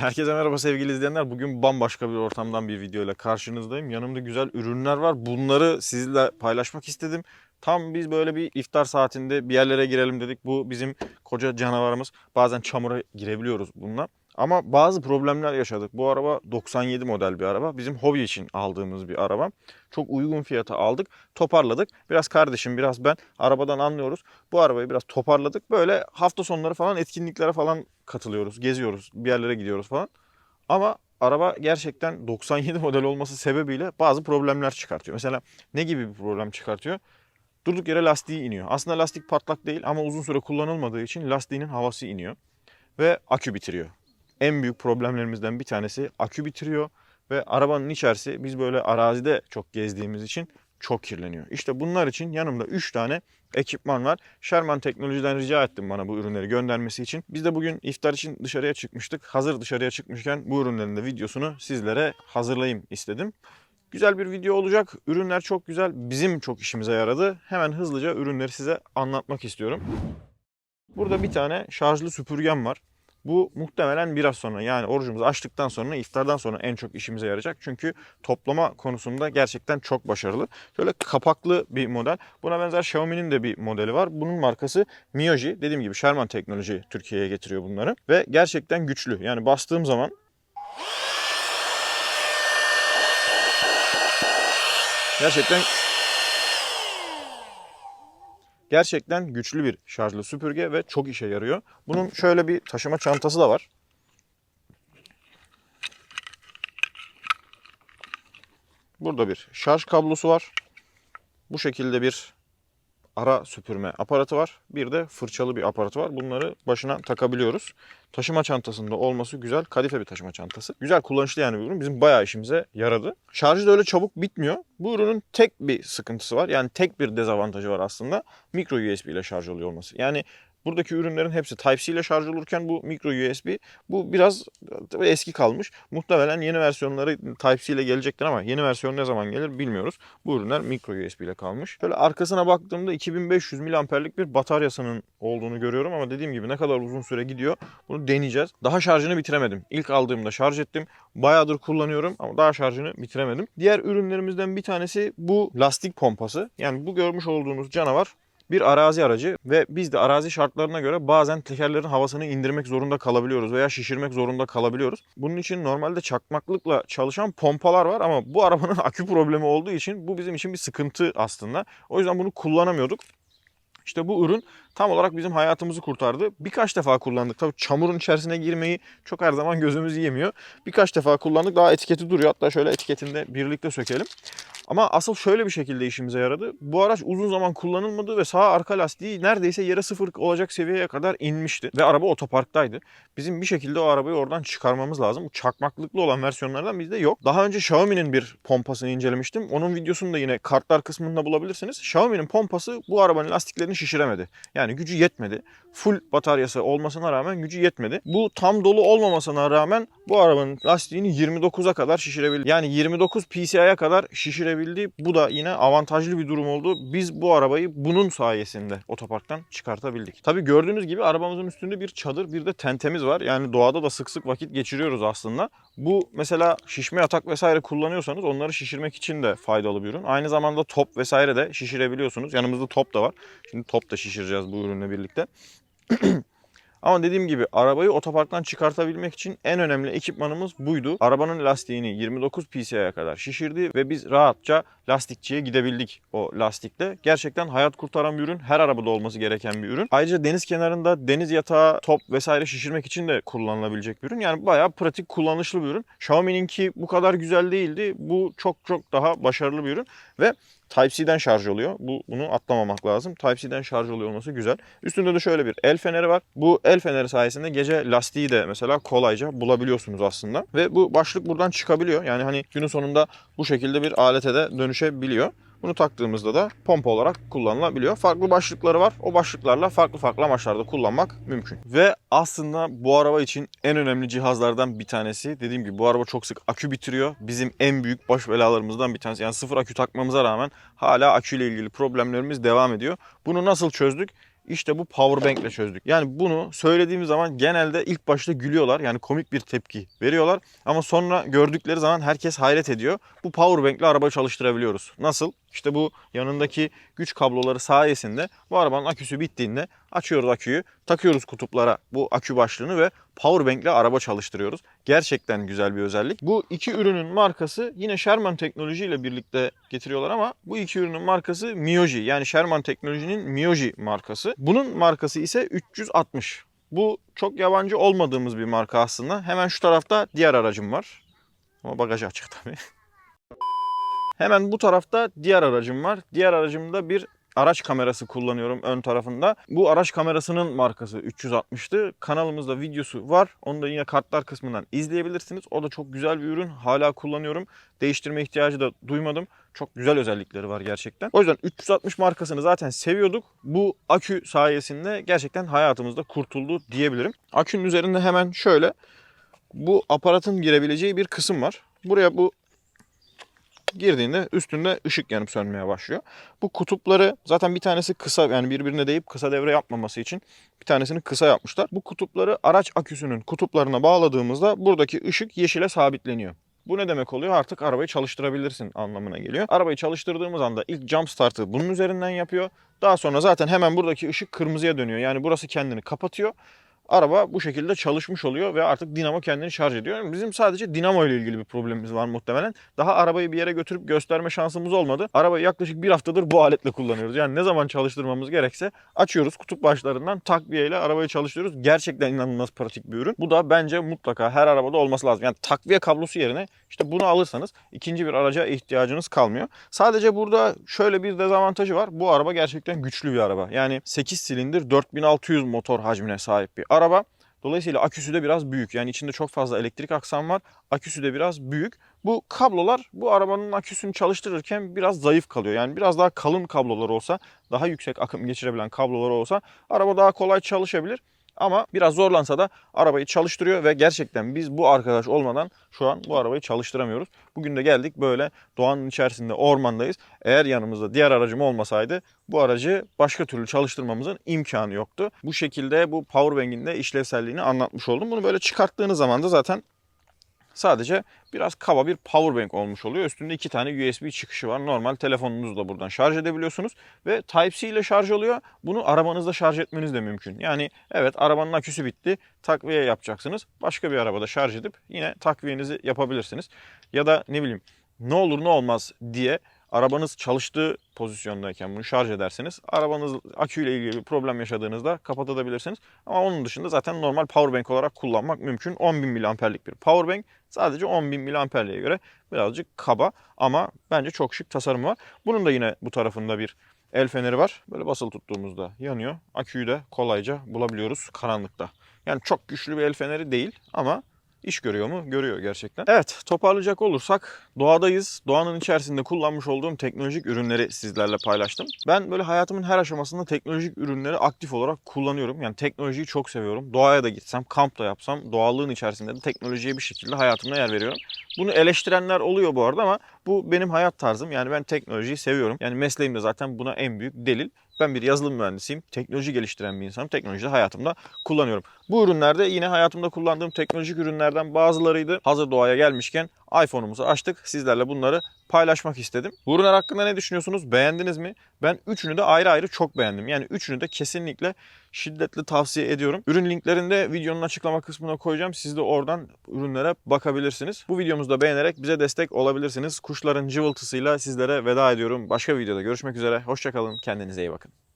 Herkese merhaba sevgili izleyenler. Bugün bambaşka bir ortamdan bir videoyla karşınızdayım. Yanımda güzel ürünler var. Bunları sizinle paylaşmak istedim. Tam biz böyle bir iftar saatinde bir yerlere girelim dedik. Bu bizim koca canavarımız. Bazen çamura girebiliyoruz bununla. Ama bazı problemler yaşadık. Bu araba 97 model bir araba. Bizim hobi için aldığımız bir araba. Çok uygun fiyata aldık. Toparladık. Biraz kardeşim biraz ben arabadan anlıyoruz. Bu arabayı biraz toparladık. Böyle hafta sonları falan etkinliklere falan katılıyoruz. Geziyoruz. Bir yerlere gidiyoruz falan. Ama araba gerçekten 97 model olması sebebiyle bazı problemler çıkartıyor. Mesela ne gibi bir problem çıkartıyor? Durduk yere lastiği iniyor. Aslında lastik patlak değil ama uzun süre kullanılmadığı için lastiğinin havası iniyor. Ve akü bitiriyor. En büyük problemlerimizden bir tanesi akü bitiriyor. Ve arabanın içerisi biz böyle arazide çok gezdiğimiz için çok kirleniyor. İşte bunlar için yanımda 3 tane ekipman var. Sherman Teknoloji'den rica ettim bana bu ürünleri göndermesi için. Biz de bugün iftar için dışarıya çıkmıştık. Hazır dışarıya çıkmışken bu ürünlerin de videosunu sizlere hazırlayayım istedim. Güzel bir video olacak. Ürünler çok güzel. Bizim çok işimize yaradı. Hemen hızlıca ürünleri size anlatmak istiyorum. Burada bir tane şarjlı süpürgem var. Bu muhtemelen biraz sonra yani orucumuzu açtıktan sonra iftardan sonra en çok işimize yarayacak. Çünkü toplama konusunda gerçekten çok başarılı. Şöyle kapaklı bir model. Buna benzer Xiaomi'nin de bir modeli var. Bunun markası Mioji. Dediğim gibi Sherman Teknoloji Türkiye'ye getiriyor bunları. Ve gerçekten güçlü. Yani bastığım zaman gerçekten Gerçekten güçlü bir şarjlı süpürge ve çok işe yarıyor. Bunun şöyle bir taşıma çantası da var. Burada bir şarj kablosu var. Bu şekilde bir ara süpürme aparatı var. Bir de fırçalı bir aparatı var. Bunları başına takabiliyoruz. Taşıma çantasında olması güzel. Kadife bir taşıma çantası. Güzel kullanışlı yani bir ürün. Bizim bayağı işimize yaradı. Şarjı da öyle çabuk bitmiyor. Bu ürünün tek bir sıkıntısı var. Yani tek bir dezavantajı var aslında. Micro USB ile şarj oluyor olması. Yani Buradaki ürünlerin hepsi Type-C ile şarj olurken bu micro USB bu biraz eski kalmış. Muhtemelen yeni versiyonları Type-C ile gelecektir ama yeni versiyon ne zaman gelir bilmiyoruz. Bu ürünler micro USB ile kalmış. Şöyle arkasına baktığımda 2500 miliamperlik bir bataryasının olduğunu görüyorum ama dediğim gibi ne kadar uzun süre gidiyor bunu deneyeceğiz. Daha şarjını bitiremedim. İlk aldığımda şarj ettim. Bayağıdır kullanıyorum ama daha şarjını bitiremedim. Diğer ürünlerimizden bir tanesi bu lastik pompası. Yani bu görmüş olduğunuz canavar bir arazi aracı ve biz de arazi şartlarına göre bazen tekerlerin havasını indirmek zorunda kalabiliyoruz veya şişirmek zorunda kalabiliyoruz. Bunun için normalde çakmaklıkla çalışan pompalar var ama bu arabanın akü problemi olduğu için bu bizim için bir sıkıntı aslında. O yüzden bunu kullanamıyorduk. İşte bu ürün tam olarak bizim hayatımızı kurtardı. Birkaç defa kullandık. Tabii çamurun içerisine girmeyi çok her zaman gözümüz yemiyor. Birkaç defa kullandık. Daha etiketi duruyor. Hatta şöyle etiketini de birlikte sökelim. Ama asıl şöyle bir şekilde işimize yaradı. Bu araç uzun zaman kullanılmadı ve sağ arka lastiği neredeyse yere sıfır olacak seviyeye kadar inmişti. Ve araba otoparktaydı. Bizim bir şekilde o arabayı oradan çıkarmamız lazım. Bu çakmaklıklı olan versiyonlardan bizde yok. Daha önce Xiaomi'nin bir pompasını incelemiştim. Onun videosunu da yine kartlar kısmında bulabilirsiniz. Xiaomi'nin pompası bu arabanın lastiklerini şişiremedi. Yani gücü yetmedi. Full bataryası olmasına rağmen gücü yetmedi. Bu tam dolu olmamasına rağmen bu arabanın lastiğini 29'a kadar şişirebildi. Yani 29 PCI'ye kadar şişirebildi. Bu da yine avantajlı bir durum oldu. Biz bu arabayı bunun sayesinde otoparktan çıkartabildik. Tabii gördüğünüz gibi arabamızın üstünde bir çadır bir de tentemiz var. Yani doğada da sık sık vakit geçiriyoruz aslında. Bu mesela şişme yatak vesaire kullanıyorsanız onları şişirmek için de faydalı bir ürün. Aynı zamanda top vesaire de şişirebiliyorsunuz. Yanımızda top da var. Şimdi top da şişireceğiz bu ürünle birlikte. Ama dediğim gibi arabayı otoparktan çıkartabilmek için en önemli ekipmanımız buydu. Arabanın lastiğini 29 PC'ye kadar şişirdi ve biz rahatça lastikçiye gidebildik o lastikle. Gerçekten hayat kurtaran bir ürün. Her arabada olması gereken bir ürün. Ayrıca deniz kenarında deniz yatağı, top vesaire şişirmek için de kullanılabilecek bir ürün. Yani bayağı pratik, kullanışlı bir ürün. Xiaomi'ninki bu kadar güzel değildi. Bu çok çok daha başarılı bir ürün ve Type-C'den şarj oluyor. Bu, bunu atlamamak lazım. Type-C'den şarj oluyor olması güzel. Üstünde de şöyle bir el feneri var. Bu el feneri sayesinde gece lastiği de mesela kolayca bulabiliyorsunuz aslında. Ve bu başlık buradan çıkabiliyor. Yani hani günün sonunda bu şekilde bir alete de dönüşebiliyor. Bunu taktığımızda da pompa olarak kullanılabiliyor. Farklı başlıkları var. O başlıklarla farklı farklı amaçlarda kullanmak mümkün. Ve aslında bu araba için en önemli cihazlardan bir tanesi. Dediğim gibi bu araba çok sık akü bitiriyor. Bizim en büyük baş belalarımızdan bir tanesi. Yani sıfır akü takmamıza rağmen hala aküyle ilgili problemlerimiz devam ediyor. Bunu nasıl çözdük? işte bu power bank ile çözdük. Yani bunu söylediğimiz zaman genelde ilk başta gülüyorlar. Yani komik bir tepki veriyorlar. Ama sonra gördükleri zaman herkes hayret ediyor. Bu power bank ile araba çalıştırabiliyoruz. Nasıl? İşte bu yanındaki güç kabloları sayesinde bu arabanın aküsü bittiğinde açıyoruz aküyü, takıyoruz kutuplara bu akü başlığını ve power bank ile araba çalıştırıyoruz. Gerçekten güzel bir özellik. Bu iki ürünün markası yine Sherman Teknoloji ile birlikte getiriyorlar ama bu iki ürünün markası Mioji. Yani Sherman Teknoloji'nin Mioji markası. Bunun markası ise 360. Bu çok yabancı olmadığımız bir marka aslında. Hemen şu tarafta diğer aracım var. Ama bagajı açık tabii. Hemen bu tarafta diğer aracım var. Diğer aracımda bir araç kamerası kullanıyorum ön tarafında. Bu araç kamerasının markası 360'tı. Kanalımızda videosu var. Onu da yine kartlar kısmından izleyebilirsiniz. O da çok güzel bir ürün. Hala kullanıyorum. Değiştirme ihtiyacı da duymadım. Çok güzel özellikleri var gerçekten. O yüzden 360 markasını zaten seviyorduk. Bu akü sayesinde gerçekten hayatımızda kurtuldu diyebilirim. Akünün üzerinde hemen şöyle bu aparatın girebileceği bir kısım var. Buraya bu girdiğinde üstünde ışık yanıp sönmeye başlıyor. Bu kutupları zaten bir tanesi kısa yani birbirine değip kısa devre yapmaması için bir tanesini kısa yapmışlar. Bu kutupları araç aküsünün kutuplarına bağladığımızda buradaki ışık yeşile sabitleniyor. Bu ne demek oluyor? Artık arabayı çalıştırabilirsin anlamına geliyor. Arabayı çalıştırdığımız anda ilk jump startı bunun üzerinden yapıyor. Daha sonra zaten hemen buradaki ışık kırmızıya dönüyor. Yani burası kendini kapatıyor. Araba bu şekilde çalışmış oluyor ve artık dinamo kendini şarj ediyor. Bizim sadece dinamo ile ilgili bir problemimiz var muhtemelen. Daha arabayı bir yere götürüp gösterme şansımız olmadı. Arabayı yaklaşık bir haftadır bu aletle kullanıyoruz. Yani ne zaman çalıştırmamız gerekse açıyoruz kutup başlarından takviyeyle arabayı çalıştırıyoruz. Gerçekten inanılmaz pratik bir ürün. Bu da bence mutlaka her arabada olması lazım. Yani takviye kablosu yerine işte bunu alırsanız ikinci bir araca ihtiyacınız kalmıyor. Sadece burada şöyle bir dezavantajı var. Bu araba gerçekten güçlü bir araba. Yani 8 silindir 4600 motor hacmine sahip bir araba. Dolayısıyla aküsü de biraz büyük. Yani içinde çok fazla elektrik aksam var. Aküsü de biraz büyük. Bu kablolar bu arabanın aküsünü çalıştırırken biraz zayıf kalıyor. Yani biraz daha kalın kablolar olsa, daha yüksek akım geçirebilen kablolar olsa araba daha kolay çalışabilir. Ama biraz zorlansa da arabayı çalıştırıyor ve gerçekten biz bu arkadaş olmadan şu an bu arabayı çalıştıramıyoruz. Bugün de geldik böyle doğanın içerisinde ormandayız. Eğer yanımızda diğer aracım olmasaydı bu aracı başka türlü çalıştırmamızın imkanı yoktu. Bu şekilde bu powerbank'in de işlevselliğini anlatmış oldum. Bunu böyle çıkarttığınız zaman da zaten sadece biraz kaba bir powerbank olmuş oluyor. Üstünde iki tane USB çıkışı var. Normal telefonunuzu da buradan şarj edebiliyorsunuz. Ve Type-C ile şarj oluyor. Bunu arabanızda şarj etmeniz de mümkün. Yani evet arabanın aküsü bitti. Takviye yapacaksınız. Başka bir arabada şarj edip yine takviyenizi yapabilirsiniz. Ya da ne bileyim ne olur ne olmaz diye arabanız çalıştığı pozisyondayken bunu şarj ederseniz arabanız aküyle ilgili bir problem yaşadığınızda kapatabilirsiniz. Ama onun dışında zaten normal powerbank olarak kullanmak mümkün. 10.000 mAh'lik bir powerbank sadece 10.000 mAh'liğe göre birazcık kaba ama bence çok şık tasarımı var. Bunun da yine bu tarafında bir el feneri var. Böyle basılı tuttuğumuzda yanıyor. Aküyü de kolayca bulabiliyoruz karanlıkta. Yani çok güçlü bir el feneri değil ama İş görüyor mu? Görüyor gerçekten. Evet toparlayacak olursak doğadayız. Doğanın içerisinde kullanmış olduğum teknolojik ürünleri sizlerle paylaştım. Ben böyle hayatımın her aşamasında teknolojik ürünleri aktif olarak kullanıyorum. Yani teknolojiyi çok seviyorum. Doğaya da gitsem, kamp da yapsam doğallığın içerisinde de teknolojiye bir şekilde hayatımda yer veriyorum. Bunu eleştirenler oluyor bu arada ama bu benim hayat tarzım. Yani ben teknolojiyi seviyorum. Yani mesleğim de zaten buna en büyük delil. Ben bir yazılım mühendisiyim. Teknoloji geliştiren bir insanım. Teknolojiyi hayatımda kullanıyorum. Bu ürünlerde yine hayatımda kullandığım teknolojik ürünlerden bazılarıydı. Hazır doğaya gelmişken iPhone'umuzu açtık. Sizlerle bunları paylaşmak istedim. Bu ürünler hakkında ne düşünüyorsunuz? Beğendiniz mi? Ben üçünü de ayrı ayrı çok beğendim. Yani üçünü de kesinlikle şiddetle tavsiye ediyorum. Ürün linklerini de videonun açıklama kısmına koyacağım. Siz de oradan ürünlere bakabilirsiniz. Bu videomuzu da beğenerek bize destek olabilirsiniz. Kuşların cıvıltısıyla sizlere veda ediyorum. Başka bir videoda görüşmek üzere. Hoşçakalın. Kendinize iyi bakın.